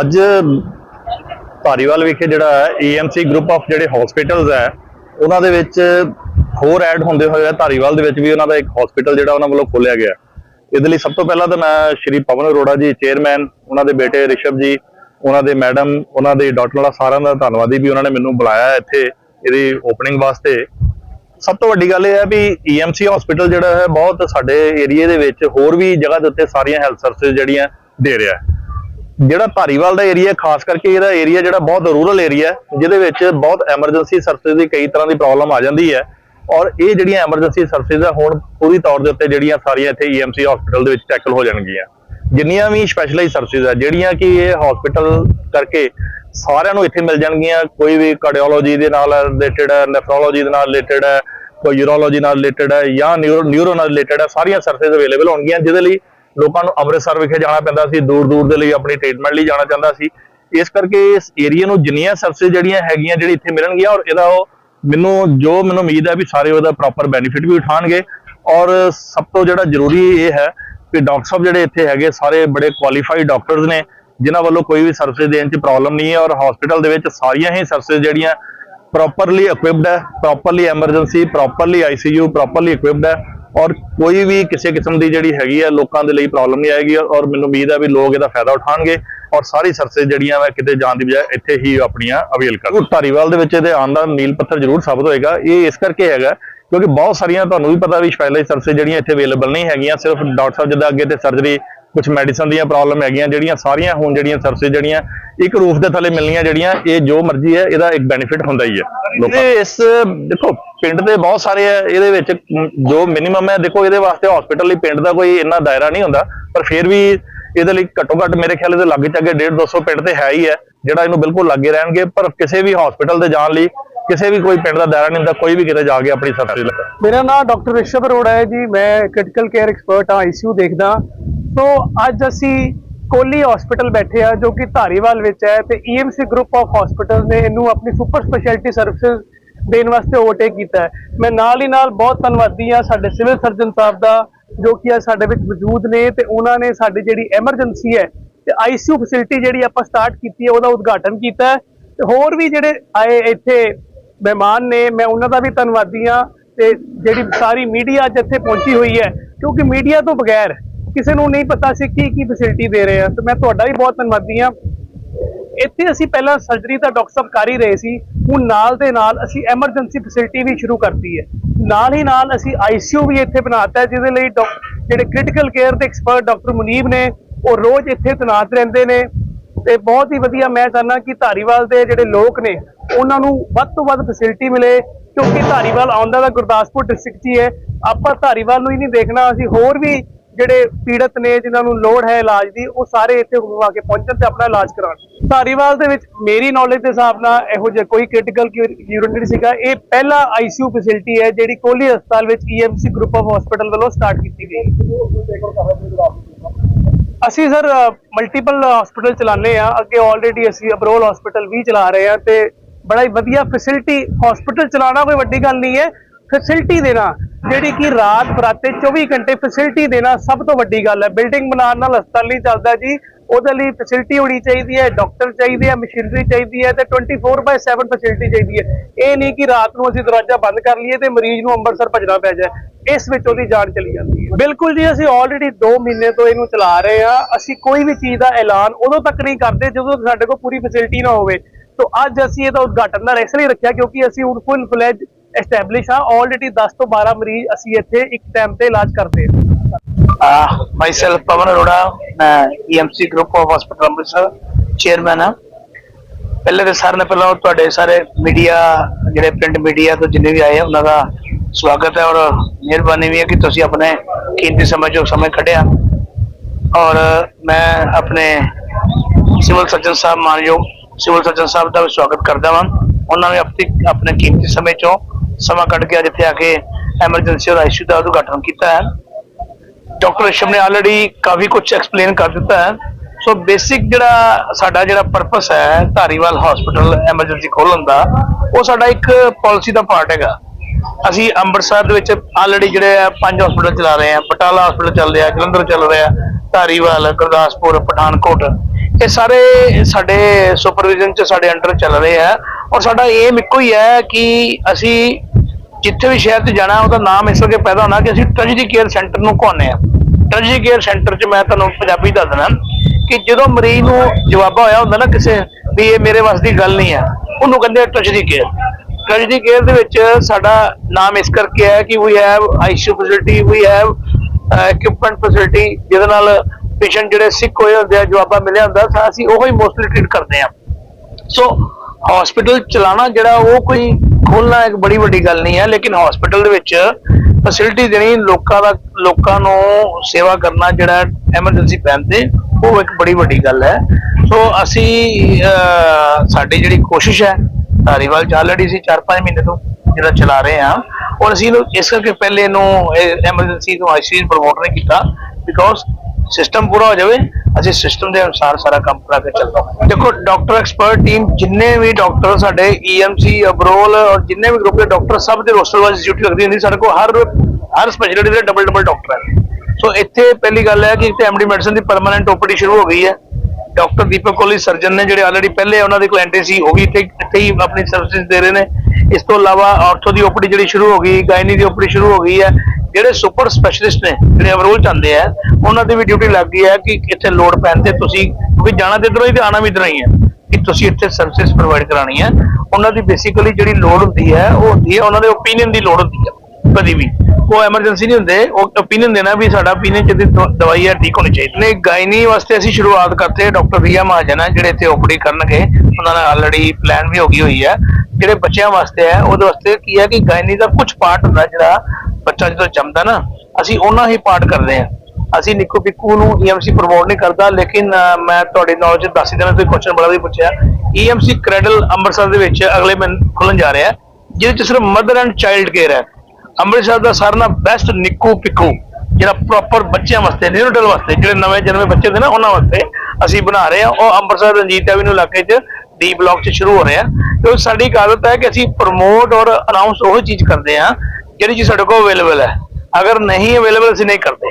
ਅੱਜ ਧਾਰੀਵਾਲ ਵਿਖੇ ਜਿਹੜਾ ਹੈ ਏਐਮਸੀ ਗਰੁੱਪ ਆਫ ਜਿਹੜੇ ਹਸਪੀਟਲਸ ਹੈ, ਉਹਨਾਂ ਦੇ ਵਿੱਚ ਹੋਰ ਐਡ ਹੁੰਦੇ ਹੋਏ ਆ ਧਾਰੀਵਾਲ ਦੇ ਵਿੱਚ ਵੀ ਉਹਨਾਂ ਦਾ ਇੱਕ ਹਸਪੀਟਲ ਜਿਹੜਾ ਉਹਨਾਂ ਵੱਲੋਂ ਖੋਲਿਆ ਗਿਆ। ਇਹਦੇ ਲਈ ਸਭ ਤੋਂ ਪਹਿਲਾਂ ਤਾਂ ਮੈਂ ਸ਼੍ਰੀ ਪਵਨ ਅਰੋੜਾ ਜੀ ਚੇਅਰਮੈਨ ਉਹਨਾਂ ਦੇ ਬੇਟੇ ਰਿਸ਼ਭ ਜੀ, ਉਹਨਾਂ ਦੇ ਮੈਡਮ ਉਹਨਾਂ ਦੇ ਡਾਕਟਰ ਵਾਲਾ ਸਾਰਿਆਂ ਦਾ ਧੰਨਵਾਦੀ ਵੀ ਉਹਨਾਂ ਨੇ ਮੈਨੂੰ ਬੁਲਾਇਆ ਇੱਥੇ ਇਹਦੀ ਓਪਨਿੰਗ ਵਾਸਤੇ। ਸਭ ਤੋਂ ਵੱਡੀ ਗੱਲ ਇਹ ਹੈ ਵੀ ਈਐਮਸੀ ਹਸਪੀਟਲ ਜਿਹੜਾ ਹੈ, ਬਹੁਤ ਸਾਡੇ ਏਰੀਆ ਦੇ ਵਿੱਚ ਹੋਰ ਵੀ ਜਗ੍ਹਾ ਦੇ ਉੱਤੇ ਸਾਰੀਆਂ ਹੈਲਥ ਸਰਵਿਸ ਜਿਹੜੀਆਂ ਦੇ ਰਿਹਾ ਹੈ। ਜਿਹੜਾ ਧਾਰੀਵਾਲ ਦਾ ਏਰੀਆ ਖਾਸ ਕਰਕੇ ਇਹਦਾ ਏਰੀਆ ਜਿਹੜਾ ਬਹੁਤ ਰੂਰਲ ਏਰੀਆ ਜਿਹਦੇ ਵਿੱਚ ਬਹੁਤ ਐਮਰਜੈਂਸੀ ਸਰਵਿਸ ਦੀ ਕਈ ਤਰ੍ਹਾਂ ਦੀ ਪ੍ਰੋਬਲਮ ਆ ਜਾਂਦੀ ਹੈ। ਔਰ ਇਹ ਜਿਹੜੀਆਂ ਐਮਰਜੈਂਸੀ ਸਰਵਿਸ ਆ, ਹੁਣ ਪੂਰੀ ਤੌਰ ਦੇ ਉੱਤੇ ਜਿਹੜੀਆਂ ਸਾਰੀਆਂ ਇੱਥੇ ਈਐਮਸੀ ਹਸਪੀਟਲ ਦੇ ਵਿੱਚ ਟੈਕਲ ਹੋ ਜਾਣਗੀਆਂ। ਜਿੰਨੀਆਂ ਵੀ ਸਪੈਸ਼ਲਾਈਜ਼ ਸਰਵਿਸ ਆ, ਜਿਹੜੀਆਂ ਕਿ ਇਹ ਹਸਪੀਟਲ ਕਰਕੇ ਸਾਰਿਆਂ ਨੂੰ ਇੱਥੇ ਮਿਲ ਜਾਣਗੀਆਂ, ਕੋਈ ਵੀ ਕਾਰਡੀਓਲੋਜੀ ਦੇ ਨਾਲ ਰਿਲੇਟਡ ਹੈ ਨੈਫਰੋਲੋਜੀ ਦੇ ਨਾਲ ਰਿਲੇਟਡ ਹੈ, ਕੋਈ ਯੂਰੋਲੋਜੀ ਨਾਲ ਰਿਲੇਟਡ ਹੈ ਜਾਂ ਨਿਊਰੋ ਨਿਊਰੋ ਨਾਲ ਰਿਲੇਟਡ ਹੈ, ਸਾਰੀਆਂ ਸਰਵਿਸ ਅਵੇਲੇਬਲ ਹੋਣਗੀਆਂ, ਜਿਹਦੇ ਲਈ ਲੋਕਾਂ ਨੂੰ ਅੰਮ੍ਰਿਤਸਰ ਵਿਖੇ ਜਾਣਾ ਪੈਂਦਾ ਸੀ, ਦੂਰ ਦੂਰ ਦੇ ਲਈ ਆਪਣੀ ਟ੍ਰੀਟਮੈਂਟ ਲਈ ਜਾਣਾ ਚਾਹੁੰਦਾ ਸੀ। ਇਸ ਕਰਕੇ ਇਸ ਏਰੀਆ ਨੂੰ ਜਿੰਨੀਆਂ ਸਰਵਿਸ ਜਿਹੜੀਆਂ ਹੈਗੀਆਂ, ਜਿਹੜੀ ਇੱਥੇ ਮਿਲਣਗੀਆਂ ਔਰ ਇਹਦਾ ਉਹ ਮੈਨੂੰ ਜੋ ਮੈਨੂੰ ਉਮੀਦ ਹੈ ਵੀ ਸਾਰੇ ਉਹਦਾ ਪ੍ਰੋਪਰ ਬੈਨੀਫਿਟ ਵੀ ਉਠਾਣਗੇ ਔਰ ਸਭ ਤੋਂ ਜਿਹੜਾ ਜ਼ਰੂਰੀ ਇਹ ਹੈ ਕਿ ਡਾਕਟਰ ਸਾਹਿਬ ਜਿਹੜੇ ਇੱਥੇ ਹੈਗੇ, ਸਾਰੇ ਬੜੇ ਕੁਆਲੀਫਾਈਡ ਡਾਕਟਰਸ ਨੇ, ਜਿਨ੍ਹਾਂ ਵੱਲੋਂ ਕੋਈ ਵੀ ਸਰਵਿਸ ਦੇਣ 'ਚ ਪ੍ਰੋਬਲਮ ਨਹੀਂ ਹੈ ਔਰ ਹਸਪੀਟਲ ਦੇ ਵਿੱਚ ਸਾਰੀਆਂ ਹੀ ਸਰਵਿਸ ਜਿਹੜੀਆਂ ਪ੍ਰੋਪਰਲੀ ਇਕਵਿਪਡ ਹੈ properly emergency properly ICU properly equipped ਹੈ। ਔਰ ਕੋਈ ਵੀ ਕਿਸੇ ਕਿਸਮ ਦੀ ਜਿਹੜੀ ਹੈਗੀ ਹੈ ਲੋਕਾਂ ਦੇ ਲਈ ਪ੍ਰੋਬਲਮ ਨਹੀਂ ਆਏਗੀ ਔਰ ਮੈਨੂੰ ਉਮੀਦ ਹੈ ਵੀ ਲੋਕ ਇਹਦਾ ਫਾਇਦਾ ਉਠਾਣਗੇ ਔਰ ਸਾਰੀ ਸਰਵਿਸ ਜਿਹੜੀਆਂ ਵਾ ਕਿਤੇ ਜਾਣ ਦੀ ਬਜਾਏ ਇੱਥੇ ਹੀ ਆਪਣੀਆਂ ਅਵੇਲ ਕਰ ਧਾਰੀਵਾਲ ਦੇ ਵਿੱਚ ਇਹਦੇ ਆਉਣ ਦਾ ਮੀਲ ਪੱਥਰ ਜ਼ਰੂਰ ਸਾਬਤ ਹੋਏਗਾ। ਇਹ ਇਸ ਕਰਕੇ ਹੈਗਾ ਕਿਉਂਕਿ ਬਹੁਤ ਸਾਰੀਆਂ ਤੁਹਾਨੂੰ ਵੀ ਪਤਾ ਵੀ ਸਪੈਸ਼ਲਾਈਜ਼ ਸਰਵਿਸ ਜਿਹੜੀਆਂ ਇੱਥੇ ਅਵੇਲੇਬਲ ਨਹੀਂ ਹੈਗੀਆਂ, ਸਿਰਫ ਡਾਕਟਰ ਸਾਹਿਬ ਜਿੱਦਾਂ ਅੱਗੇ ਤੇ ਸਰਜਰੀ ਕੁਝ ਮੈਡੀਸਨ ਦੀਆਂ ਪ੍ਰੋਬਲਮ ਹੈਗੀਆਂ ਜਿਹੜੀਆਂ ਸਾਰੀਆਂ ਹੁਣ ਜਿਹੜੀਆਂ ਸਰਵਿਸ ਜਿਹੜੀਆਂ ਇੱਕ ਰੂਫ ਦੇ ਥੱਲੇ ਮਿਲਣੀਆਂ ਜਿਹੜੀਆਂ ਇਹ ਜੋ ਮਰਜ਼ੀ ਹੈ ਇਹਦਾ ਇੱਕ ਬੈਨੀਫਿਟ ਹੁੰਦਾ ਹੀ ਹੈ ਲੋਕਾਂ ਨੂੰ। ਇਸ ਦੇਖੋ ਪਿੰਡ ਦੇ ਬਹੁਤ ਸਾਰੇ ਹੈ ਇਹਦੇ ਵਿੱਚ ਜੋ ਮਿਨੀਮਮ ਹੈ ਦੇਖੋ ਇਹਦੇ ਵਾਸਤੇ ਹਸਪੀਟਲ ਲਈ ਪਿੰਡ ਦਾ ਕੋਈ ਇੰਨਾ ਦਾਇਰਾ ਨਹੀਂ ਹੁੰਦਾ ਪਰ ਫਿਰ ਵੀ ਇਹਦੇ ਲਈ ਘੱਟੋ ਘੱਟ ਮੇਰੇ ਖਿਆਲ ਇਹਦੇ ਲਾਗੇ ਚਾਗੇ 1.5 200 ਪਿੰਡ ਤੇ ਹੈ ਹੀ ਹੈ ਜਿਹੜਾ ਇਹਨੂੰ ਬਿਲਕੁਲ ਲਾਗੇ ਰਹਿਣਗੇ ਪਰ ਕਿਸੇ ਵੀ ਹਸਪੀਟਲ ਤੇ ਜਾਣ ਲਈ ਕਿਸੇ ਵੀ ਕੋਈ ਪਿੰਡ ਦਾ ਦਾਇਰਾ ਨਹੀਂ ਹੁੰਦਾ ਕੋਈ ਵੀ ਕਿਤੇ ਜਾ ਕੇ ਆਪਣੀ ਸਰਵਿਸ ਲੈ ਮੇਰਾ ਨਾਮ ਡਾਕਟਰ ਰਿਸ਼ਭ ਅਰੋੜਾ ਹੈ ਜੀ ਮੈਂ ਕ੍ਰਿਟੀਕਲ ਕੇਅਰ ਐਕਸਪਰਟ ਹਾਂ ਆਈਸੀਯੂ ਦੇਖਦਾ ਸੋ ਅੱਜ ਅਸੀਂ ਕੋਲੀ ਹਸਪੀਟਲ ਬੈਠੇ ਆ ਜੋ ਕਿ ਧਾਰੀਵਾਲ ਵਿੱਚ ਹੈ ਤੇ ਈਐਮਸੀ ਗਰੁੱਪ ਆਫ ਹਸਪੀਟਲਸ ਨੇ ਇਹਨੂੰ ਆਪਣੀ ਸੁਪਰ ਸਪੈਸ਼ਲਿਟੀ ਸਰਵਿਸਿਜ਼ ਦੇਣ ਵਾਸਤੇ ਓਵਰਟੇਕ ਕੀਤਾ ਹੈ। ਮੈਂ ਨਾਲ ਹੀ ਨਾਲ ਬਹੁਤ ਧੰਨਵਾਦੀ ਹਾਂ ਸਾਡੇ ਸਿਵਲ ਸਰਜਨ ਸਾਹਿਬ ਦਾ, ਜੋ ਕਿ ਅੱਜ ਸਾਡੇ ਵਿੱਚ ਮੌਜੂਦ ਨੇ ਤੇ ਉਹਨਾਂ ਨੇ ਸਾਡੀ ਜਿਹੜੀ ਐਮਰਜੈਂਸੀ ਹੈ ਤੇ ਆਈਸੀਯੂ ਫੈਸਿਲਿਟੀ ਜਿਹੜੀ ਆਪਾਂ ਸਟਾਰਟ ਕੀਤੀ ਹੈ, ਉਹਦਾ ਉਦਘਾਟਨ ਕੀਤਾ ਹੈ। ਤੇ ਹੋਰ ਵੀ ਜਿਹੜੇ ਆਏ ਇੱਥੇ ਮਹਿਮਾਨ ਨੇ, ਮੈਂ ਉਹਨਾਂ ਦਾ ਵੀ ਧੰਨਵਾਦੀ ਹਾਂ ਤੇ ਜਿਹੜੀ ਸਾਰੀ ਮੀਡੀਆ ਅੱਜ ਇੱਥੇ ਪਹੁੰਚੀ ਹੋਈ ਹੈ, ਕਿਉਂਕਿ ਮੀਡੀਆ ਤੋਂ ਬਗੈਰ ਕਿਸੇ ਨੂੰ ਨਹੀਂ ਪਤਾ ਸੀ ਕੀ ਕੀ ਫੈਸਿਲਿਟੀ ਦੇ ਰਹੇ ਆ। ਤੇ ਮੈਂ ਤੁਹਾਡਾ ਵੀ ਬਹੁਤ ਧੰਨਵਾਦੀ ਹਾਂ। ਇੱਥੇ ਅਸੀਂ ਪਹਿਲਾਂ ਸਰਜਰੀ ਤਾਂ ਡਾਕਟਰ ਸਾਹਿਬ ਕਰ ਹੀ ਰਹੇ ਸੀ। ਹੁਣ ਨਾਲ ਦੇ ਨਾਲ ਅਸੀਂ ਐਮਰਜੈਂਸੀ ਫੈਸਿਲਿਟੀ ਵੀ ਸ਼ੁਰੂ ਕਰਤੀ ਹੈ। ਨਾਲ ਹੀ ਨਾਲ ਅਸੀਂ ਆਈਸੀਯੂ ਵੀ ਇੱਥੇ ਬਣਾਤਾ ਹੈ, ਜਿਹਦੇ ਲਈ ਡਾਕ- ਜਿਹੜੇ ਕ੍ਰਿਟੀਕਲ ਕੇਅਰ ਦੇ ਐਕਸਪਰਟ ਡਾਕਟਰ ਮੁਨੀਬ ਨੇ, ਉਹ ਰੋਜ਼ ਇੱਥੇ ਤੈਨਾਤ ਰਹਿੰਦੇ ਨੇ। ਤੇ ਬਹੁਤ ਹੀ ਵਧੀਆ ਮੈਂ ਚਾਹੁੰਦਾ ਕਿ ਧਾਰੀਵਾਲ ਦੇ ਜਿਹੜੇ ਲੋਕ ਨੇ, ਉਹਨਾਂ ਨੂੰ ਵੱਧ ਤੋਂ ਵੱਧ ਫੈਸਿਲਿਟੀ ਮਿਲੇ। ਕਿਉਂਕਿ ਧਾਰੀਵਾਲ ਆਉਂਦਾ ਦਾ ਗੁਰਦਾਸਪੁਰ ਡਿਸਟ੍ਰਿਕਟ 'ਚ ਹੀ ਹੈ। ਆਪਾਂ ਧਾਰੀਵਾਲ ਨੂੰ ਹੀ ਨਹੀਂ ਦੇਖਣਾ, ਅਸੀਂ ਹੋਰ ਵੀ ਜਿਹੜੇ ਪੀੜਤ ਨੇ, ਜਿਨ੍ਹਾਂ ਨੂੰ ਲੋੜ ਹੈ ਇਲਾਜ ਦੀ, ਉਹ ਸਾਰੇ ਇੱਥੇ ਆ ਕੇ ਪਹੁੰਚਣ ਤੇ ਆਪਣਾ ਇਲਾਜ ਕਰਾਉਣ। ਧਾਰੀਵਾਲ ਦੇ ਵਿੱਚ ਮੇਰੀ ਨੌਲੇਜ ਦੇ ਹਿਸਾਬ ਨਾਲ ਇਹੋ ਜਿਹਾ ਕੋਈ ਕ੍ਰਿਟੀਕਲ ਯੂਰਿਨਰੀ ਸੀਗਾ। ਇਹ ਪਹਿਲਾ ਆਈਸੀਯੂ ਫੈਸਿਲਿਟੀ ਹੈ, ਜਿਹੜੀ ਕੋਹਲੀ ਹਸਪਤਾਲ ਵਿੱਚ ਈਐਮਸੀ ਗਰੁੱਪ ਆਫ ਹਸਪੀਟਲ ਵੱਲੋਂ ਸਟਾਰਟ ਕੀਤੀ ਗਈ। ਅਸੀਂ ਸਰ ਮਲਟੀਪਲ ਹਸਪੀਟਲ ਚਲਾਉਂਦੇ ਆ ਅੱਗੇ ਆਲਰੇਡੀ ਅਸੀਂ ਅਬਰੋਲ ਹਸਪੀਟਲ ਵੀ ਚਲਾ ਰਹੇ ਆ ਤੇ ਬੜਾ ਹੀ ਵਧੀਆ ਫੈਸਿਲਿਟੀ ਹਸਪੀਟਲ ਚਲਾਉਣਾ ਕੋਈ ਵੱਡੀ ਗੱਲ ਨਹੀਂ ਹੈ। ਫੈਸਿਲਿਟੀ ਦੇਣਾ, ਜਿਹੜੀ ਕਿ ਰਾਤ ਬਰਾਤੇ 24 ਘੰਟੇ ਫੈਸਿਲਿਟੀ ਦੇਣਾ ਸਭ ਤੋਂ ਵੱਡੀ ਗੱਲ ਹੈ। ਬਿਲਡਿੰਗ ਬਣਾਉਣ ਨਾਲ ਹਸਪਤਾਲ ਨਹੀਂ ਚੱਲਦਾ ਜੀ। ਉਹਦੇ ਲਈ ਫੈਸਿਲਿਟੀ ਹੋਣੀ ਚਾਹੀਦੀ ਹੈ ਡਾਕਟਰ ਚਾਹੀਦੇ ਆ ਮਸ਼ੀਨਰੀ ਚਾਹੀਦੀ ਹੈ ਤੇ 24/7 ਫੈਸਿਲਿਟੀ ਚਾਹੀਦੀ ਹੈ। ਇਹ ਨਹੀਂ ਕਿ ਰਾਤ ਨੂੰ ਅਸੀਂ ਦਰਵਾਜ਼ਾ ਬੰਦ ਕਰ ਲਈਏ ਤੇ ਮਰੀਜ਼ ਨੂੰ ਅੰਮ੍ਰਿਤਸਰ ਭੱਜਣਾ ਪੈ ਜਾਏ। ਇਸ ਵਿੱਚ ਉਹਦੀ ਜਾਨ ਚਲੀ ਜਾਂਦੀ ਹੈ। ਬਿਲਕੁਲ ਜੀ, ਅਸੀਂ ਆਲਰੇਡੀ 2 ਮਹੀਨੇ ਤੋਂ ਇਹਨੂੰ ਚਲਾ ਰਹੇ ਆ ਅਸੀਂ ਕੋਈ ਵੀ ਚੀਜ਼ ਦਾ ਐਲਾਨ ਉਦੋਂ ਤੱਕ ਨਹੀਂ ਕਰਦੇ ਜਦੋਂ ਸਾਡੇ ਕੋਲ ਪੂਰੀ ਫੈਸਿਲਿਟੀ ਨਾ ਹੋਵੇ। ਤੋਂ ਅੱਜ ਅਸੀਂ ਇਹਦਾ ਉਦਘਾਟਨ ਦਾ ਇਸ ਲਈ ਰੱਖਿਆ ਕਿਉਂਕਿ ਅਸੀਂ ਹੁਣ ਫੁੱਲ ਫਲੈਜ ਐਸਟੈਬਲਿਸ਼ ਆ ਆਲਰੇਡੀ 10 ਤੋਂ 12 ਮਰੀਜ਼ ਅਸੀਂ ਇੱਥੇ ਇੱਕ ਟਾਈਮ ਤੇ ਇਲਾਜ ਕਰਦੇ ਹਾਂ। Uh, myself, Pavan Arora, uh, EMC Group of Hospital Amritsar chairman ਆ ਪਹਿਲੇ ਤੇ ਸਾਰਿਆਂ ਨੇ ਪਹਿਲਾਂ ਤੁਹਾਡੇ ਸਾਰੇ ਮੀਡੀਆ ਜਿਹੜੇ ਪ੍ਰਿੰਟ ਮੀਡੀਆ ਤੋਂ ਜਿੰਨੇ ਵੀ ਆਏ ਉਹਨਾਂ ਦਾ ਸਵਾਗਤ ਹੈ ਔਰ ਮਿਹਰਬਾਨੀ ਵੀ ਹੈ ਕਿ ਤੁਸੀਂ ਆਪਣੇ ਕੀਮਤੀ ਸਮੇਂ ਚੋਂ ਸਮੇਂ ਕੱਢਿਆ। ਔਰ ਮੈਂ ਆਪਣੇ ਸਿਵਲ ਸਰਜਨ ਸਾਹਿਬ ਮਾਨਯੋਗ ਸਿਵਲ ਸਰਜਨ ਸਾਹਿਬ ਦਾ ਵੀ ਸਵਾਗਤ ਕਰਦਾ ਹਾਂ ਉਹਨਾਂ ਨੇ ਆਪਣੀ ਆਪਣੇ ਕੀਮਤੀ ਸਮੇਂ ਚੋਂ ਸਮਾਂ ਕੱਢ ਕੇ ਅੱਜ ਇੱਥੇ ਆ ਕੇ ਐਮਰਜੈਂਸੀ ਔਰ ਆਈਸੀਯੂ ਦਾ ਉਦਘਾਟਨ ਕੀਤਾ ਹੈ। ਡਾਕਟਰ ਰਿਸ਼ਮ ਨੇ ਆਲਰੇਡੀ ਕਾਫੀ ਕੁਝ ਐਕਸਪਲੇਨ ਕਰ ਦਿੱਤਾ ਹੈ। ਸੋ ਬੇਸਿਕ ਜਿਹੜਾ ਸਾਡਾ ਜਿਹੜਾ ਪਰਪਸ ਹੈ ਧਾਰੀਵਾਲ ਹਸਪੀਟਲ ਐਮਰਜੈਂਸੀ ਖੋਲਣ ਦਾ, ਉਹ ਸਾਡਾ ਇੱਕ ਪਾਲਿਸੀ ਦਾ ਪਾਰਟ ਹੈਗਾ। ਅਸੀਂ ਅੰਮ੍ਰਿਤਸਰ ਦੇ ਵਿੱਚ ਆਲਰੇਡੀ ਜਿਹੜੇ ਆ ਪੰਜ ਹਸਪੀਟਲ ਚਲਾ ਰਹੇ ਆ ਪਟਾਲਾ ਹਸਪੀਟਲ ਚੱਲ ਰਿਹਾ, ਜਲੰਧਰ ਚੱਲ ਰਿਹਾ, ਧਾਰੀਵਾਲ, ਗੁਰਦਾਸਪੁਰ, ਪਠਾਨਕੋਟ। ਇਹ ਸਾਰੇ ਸਾਡੇ ਸੁਪਰਵਿਜ਼ਨ ਚ ਸਾਡੇ ਅੰਡਰ ਚੱਲ ਰਹੇ ਆ ਔਰ ਸਾਡਾ ਏਮ ਇੱਕੋ ਹੀ ਹੈ ਕਿ ਅਸੀਂ ਜਿੱਥੇ ਵੀ ਸ਼ਹਿਰ 'ਚ ਜਾਣਾ, ਉਹਦਾ ਨਾਮ ਇਸ ਕਰਕੇ ਪੈਦਾ ਹੋਣਾ ਕਿ ਅਸੀਂ ਟ੍ਰੈਜਡੀ ਕੇਅਰ ਸੈਂਟਰ ਨੂੰ ਕਹਾਉਂਦੇ ਆ ਟ੍ਰੈਜਡੀ ਕੇਅਰ ਸੈਂਟਰ 'ਚ ਮੈਂ ਤੁਹਾਨੂੰ ਪੰਜਾਬੀ ਦੱਸ ਦਿੰਦਾ ਕਿ ਜਦੋਂ ਮਰੀਜ਼ ਨੂੰ ਜਵਾਬਾ ਹੋਇਆ ਹੁੰਦਾ ਨਾ ਕਿਸੇ ਵੀ ਇਹ ਮੇਰੇ ਵੱਸ ਦੀ ਗੱਲ ਨਹੀਂ ਹੈ, ਉਹਨੂੰ ਕਹਿੰਦੇ ਆ ਟ੍ਰੈਜਡੀ ਕੇਅਰ ਟ੍ਰੈਜਡੀ ਕੇਅਰ ਦੇ ਵਿੱਚ ਸਾਡਾ ਨਾਮ ਇਸ ਕਰਕੇ ਹੈ ਕਿ we have ICU facility we have equipment facility ਜਿਹਦੇ ਨਾਲ ਪੇਸ਼ੈਂਟ ਜਿਹੜੇ ਸਿੱਕ ਹੋਏ ਹੁੰਦੇ ਆ, ਜਵਾਬਾ ਮਿਲਿਆ ਹੁੰਦਾ ਅਸੀਂ ਉਹ ਹੀ ਮੋਸਟਲੀ ਟ੍ਰੀਟ ਕਰਦੇ ਆ ਸੋ ਹਸਪੀਟਲ ਚਲਾਉਣਾ ਜਿਹੜਾ ਉਹ ਕੋਈ ਖੋਲਣਾ ਇੱਕ ਬੜੀ ਵੱਡੀ ਗੱਲ ਨਹੀਂ ਹੈ, ਲੇਕਿਨ ਹਸਪੀਟਲ ਦੇ ਵਿੱਚ ਫੈਸਿਲਿਟੀ ਦੇਣੀ ਲੋਕਾਂ ਦਾ, ਲੋਕਾਂ ਨੂੰ ਸੇਵਾ ਕਰਨਾ ਜਿਹੜਾ ਐਮਰਜੈਂਸੀ ਪੈਣ ਤੇ, ਉਹ ਇੱਕ ਬੜੀ ਵੱਡੀ ਗੱਲ ਹੈ। ਸੋ ਅਸੀਂ ਸਾਡੀ ਜਿਹੜੀ ਕੋਸ਼ਿਸ਼ ਹੈ, ਧਾਰੀਵਾਲ ਚ ਆਲਰੇਡੀ ਸੀ 4-5 ਮਹੀਨੇ ਤੋਂ, ਜਿਹੜਾ ਚਲਾ ਰਹੇ ਹਾਂ। ਔਰ ਅਸੀਂ ਇਹਨੂੰ, ਇਸ ਕਰਕੇ ਪਹਿਲੇ ਇਹਨੂੰ ਐਮਰਜੈਂਸੀ ਤੋਂ ਆਈਸੀਯੂ ਪ੍ਰਮੋਟ ਨਹੀਂ ਕੀਤਾ ਬਿਕੋਜ਼ ਸਿਸਟਮ ਪੂਰਾ ਹੋ ਜਾਵੇ ਅਸੀਂ ਸਿਸਟਮ ਦੇ ਅਨੁਸਾਰ ਸਾਰਾ ਕੰਮ ਕਰਾ ਕੇ ਚੱਲਦਾ ਦੇਖੋ ਡਾਕਟਰ ਐਕਸਪਰਟ ਟੀਮ ਜਿੰਨੇ ਵੀ ਡਾਕਟਰ ਸਾਡੇ E ਈਐਮਸੀ ਅਬਰੋਲ ਔਰ ਜਿੰਨੇ ਵੀ ਗਰੁੱਪ ਦੇ ਡਾਕਟਰ ਸਭ ਦੇ ਰੋਸਟਰ ਵਾਈਜ਼ ਡਿਊਟੀ ਲੱਗਦੀ ਹੁੰਦੀ ਸਾਡੇ ਕੋਲ ਹਰ ਹਰ ਸਪੈਸ਼ਲਿਟੀ ਦੇ ਡਬਲ ਡਬਲ ਡਾਕਟਰ ਹੈ। ਸੋ ਇੱਥੇ ਪਹਿਲੀ ਗੱਲ ਹੈ ਕਿ ਇੱਥੇ ਐਮਡੀ ਮੈਡੀਸਨ ਦੀ ਪਰਮਨੈਂਟ ਓਪੀਡੀ ਸ਼ੁਰੂ ਹੋ ਗਈ ਹੈ। ਡਾਕਟਰ ਦੀਪਕ ਕੋਹਲੀ ਸਰਜਨ ਨੇ ਜਿਹੜੇ ਆਲਰੇਡੀ ਪਹਿਲੇ ਉਹਨਾਂ ਦੀ ਕਲਾਇੰਟੇ ਸੀ, ਉਹ ਵੀ ਇੱਥੇ ਇੱਥੇ ਹੀ ਆਪਣੀ ਸਰਵਿਸਿਜ਼ ਦੇ ਰਹੇ ਨੇ। ਇਸ ਤੋਂ ਇਲਾਵਾ ਆਰਥੋ ਦੀ ਓਪੀਡੀ ਜਿਹੜੀ ਸ਼ੁਰੂ ਹੋ ਗਈ, ਗਾਇਨੀ ਦੀ ਓਪੀਡੀ ਸ਼ੁਰੂ ਹੋ ਗਈ ਹੈ। ਜਿਹੜੇ ਸੁਪਰ ਸਪੈਸ਼ਲਿਸਟ ਨੇ, ਜਿਹੜੇ ਅਵਰੋਲ ਚਾਹੁੰਦੇ ਆ, ਉਹਨਾਂ ਦੀ ਵੀ ਡਿਊਟੀ ਲੱਗ ਗਈ ਹੈ ਕਿ ਇੱਥੇ ਲੋੜ ਪੈਣ ਤੇ ਤੁਸੀਂ, ਕਿਉਂਕਿ ਜਾਣਾ ਤੇ ਇੱਧਰੋਂ ਹੀ ਤੇ ਆਣਾ ਵੀ ਇੱਧਰੋਂ ਹੀ ਹੈ, ਕਿ ਤੁਸੀਂ ਇੱਥੇ ਸਰਵਿਸ ਪ੍ਰੋਵਾਈਡ ਕਰਾਣੀ ਹੈ। ਉਹਨਾਂ ਦੀ ਬੇਸਿਕਲੀ ਜਿਹੜੀ ਲੋੜ ਹੁੰਦੀ ਹੈ, ਉਹ ਹੁੰਦੀ ਹੈ, ਉਹਨਾਂ ਦੇ ਓਪੀਨੀਅਨ ਦੀ ਲੋੜ ਹੁੰਦੀ ਹੈ, ਕਦੀ ਵੀ। ਉਹ ਐਮਰਜੈਂਸੀ ਨਹੀਂ ਹੁੰਦੇ, ਉਹ ਓਪੀਨੀਅਨ ਦੇਣਾ ਵੀ ਸਾਡਾ ਓਪੀਨੀਅਨ ਜਿਹਦੀ ਦਵਾਈ ਹੈ, ਠੀਕ ਹੋਣੀ ਚਾਹੀਦੀ। ਨੇ ਗਾਇਨੀ ਵਾਸਤੇ ਅਸੀਂ ਸ਼ੁਰੂਆਤ ਕਰਤੇ ਡਾਕਟਰ ਰੀਆ ਮਹਾਜਨ ਹੈ, ਜਿਹੜੇ ਇੱਥੇ ਓਪੀਡੀ ਕਰਨਗੇ, ਉਹਨਾਂ ਨਾਲ ਆਲਰੇਡੀ ਪਲਾਨ ਵੀ ਹੋ ਗਈ ਹੋਈ ਹੈ। ਜਿਹੜੇ ਬੱਚਿਆਂ ਵਾਸਤੇ ਹੈ, ਉਹਦੇ ਵਾਸਤੇ ਕੀ ਹੈ ਕਿ ਗਾਇਨੀ ਦਾ ਕੁਝ ਪਾਰਟ ਹੁੰਦਾ ਜਿਹੜਾ ਬੱਚਾ ਜਦੋਂ ਜੰਮਦਾ ਨਾ, ਅਸੀਂ ਉਹਨਾਂ ਹੀ ਪਾਰਟ ਕਰਦੇ ਹਾਂ। ਅਸੀਂ ਨਿੱਕੂ ਪਿੱਕੂ ਨੂੰ ਈਐਮਸੀ ਪ੍ਰਮੋਟ ਨਹੀਂ ਕਰਦਾ, ਲੇਕਿਨ ਮੈਂ ਤੁਹਾਡੇ ਨੌਲੇਜ ਦੱਸ ਹੀ ਦੇਣਾ, ਤੁਸੀਂ ਕੁਐਸਚਨ ਬੜਾ ਵੀ ਪੁੱਛਿਆ। ਈਐਮਸੀ ਕ੍ਰੈਡਲ ਅੰਮ੍ਰਿਤਸਰ ਦੇ ਵਿੱਚ ਅਗਲੇ ਮਹੀਨੇ ਖੁੱਲਣ ਜਾ ਰਿਹਾ ਜਿਹਦੇ ਚ ਸਿਰਫ ਮਦਰ ਐਂਡ ਚਾਈਲਡ ਕੇਅਰ ਹੈ। ਅੰਮ੍ਰਿਤਸਰ ਦਾ ਸਾਰਿਆਂ ਨਾਲ ਬੈਸਟ ਨਿੱਕੂ ਪਿੱਕੂ, ਜਿਹੜਾ ਪ੍ਰੋਪਰ ਬੱਚਿਆਂ ਵਾਸਤੇ ਨਿਊਟਰਲ ਵਾਸਤੇ, ਜਿਹੜੇ ਨਵੇਂ ਜਨਮੇ ਬੱਚੇ ਹੁੰਦੇ ਨਾ, ਉਹਨਾਂ ਵਾਸਤੇ ਅਸੀਂ ਬਣਾ ਰਹੇ ਹਾਂ। ਉਹ ਅੰਮ੍ਰਿਤਸਰ ਰਣਜੀਤ ਐਵਨਿਊ ਇਲਾਕੇ 'ਚ ਡੀ ਬਲਾਕ 'ਚ ਸ਼ੁਰੂ ਹੋ ਰਿਹਾ ਤੇ ਸਾਡੀ ਇੱਕ ਆਦਤ ਹੈ ਕਿ ਅਸੀਂ ਪ੍ਰਮੋਟ ਔਰ ਅਨਾਉਂਸ ਉਹ ਚੀਜ਼ ਕਰਦੇ ਹਾਂ, ਜਿਹੜੀ ਜੀ ਸਾਡੇ ਕੋਲ ਅਵੇਲੇਬਲ ਹੈ। ਅਗਰ ਨਹੀਂ ਅਵੇਲੇਬਲ ਅਸੀਂ ਨਹੀਂ ਕਰਦੇ।